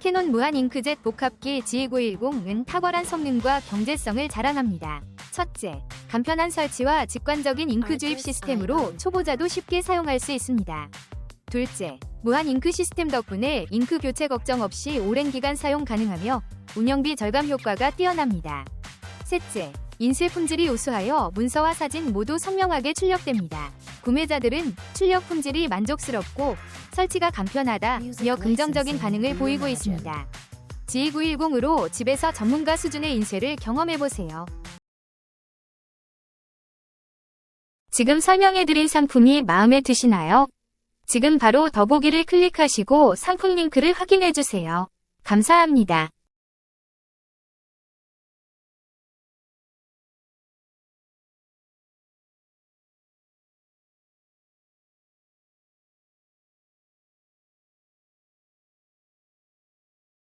캐논 무한 잉크젯 복합기 G910은 탁월한 성능과 경제성을 자랑합니다. 첫째, 간편한 설치와 직관적인 잉크 주입 시스템으로 초보자도 쉽게 사용할 수 있습니다. 둘째, 무한 잉크 시스템 덕분에 잉크 교체 걱정 없이 오랜 기간 사용 가능하며 운영비 절감 효과가 뛰어납니다. 셋째, 인쇄 품질이 우수하여 문서와 사진 모두 선명하게 출력됩니다. 구매자들은 출력 품질이 만족스럽고 설치가 간편하다며 긍정적인 반응을 보이고 있습니다. G910으로 집에서 전문가 수준의 인쇄를 경험해보세요. 지금 설명해드린 상품이 마음에 드시나요? 지금 바로 더보기를 클릭하시고 상품 링크를 확인해주세요. 감사합니다.